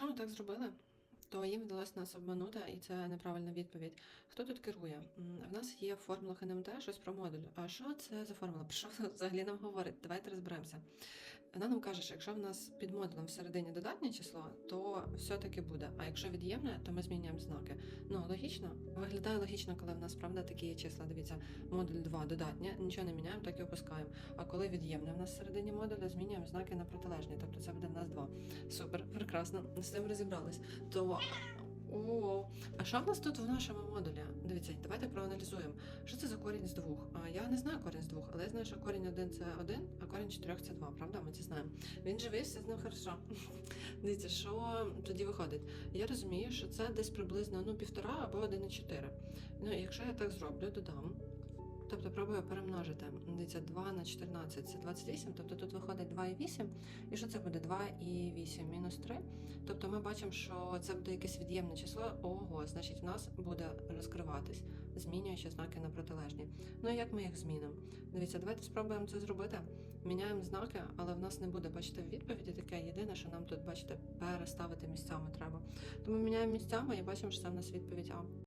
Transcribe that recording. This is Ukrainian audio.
Якщо ми так зробили, то їм вдалося нас обманути, і це неправильна відповідь. Хто тут керує? В нас є в формулах НМТ щось про модуль. А що це за формула? Про що взагалі нам говорить? Давайте розберемося. Вона нам каже, що якщо в нас під модулем всередині додатнє число, то все-таки буде. А якщо від'ємне, то ми змінюємо знаки. Ну, логічно. Виглядає логічно, коли в нас правда такі є числа. Дивіться, модуль 2 додатнє, нічого не міняємо, так і опускаємо. А коли від'ємне в нас всередині модуля, змінюємо знаки на протилежні. Тобто це буде в нас 2. Супер, прекрасно. З цим розібрались. То. О, а що в нас тут в нашому модулі? Дивіться, давайте проаналізуємо. Що це за корінь з двох? Я не знаю корінь з двох, але я знаю, що корінь один це один, а корінь чотирьох це два, правда? Ми це знаємо. Він живий, з ним хорошо. Дивіться, що тоді виходить? Я розумію, що це десь приблизно ну, півтора або 1,4. Ну, якщо я так зроблю, додам. Тобто пробую перемножити. Дивіться, 2 на 14 це 28, тобто тут виходить 2,8. І що це буде? 2 і 8 мінус 3. Тобто ми бачимо, що це буде якесь від'ємне число. Ого, значить, в нас буде розкриватись, змінюючи знаки на протилежні. Ну і як ми їх змінимо? Дивіться, давайте спробуємо це зробити. Міняємо знаки, але в нас не буде, бачите, відповіді таке єдине, що нам тут, бачите, переставити місцями треба. Тому міняємо місцями і бачимо, що це в нас відповідь А.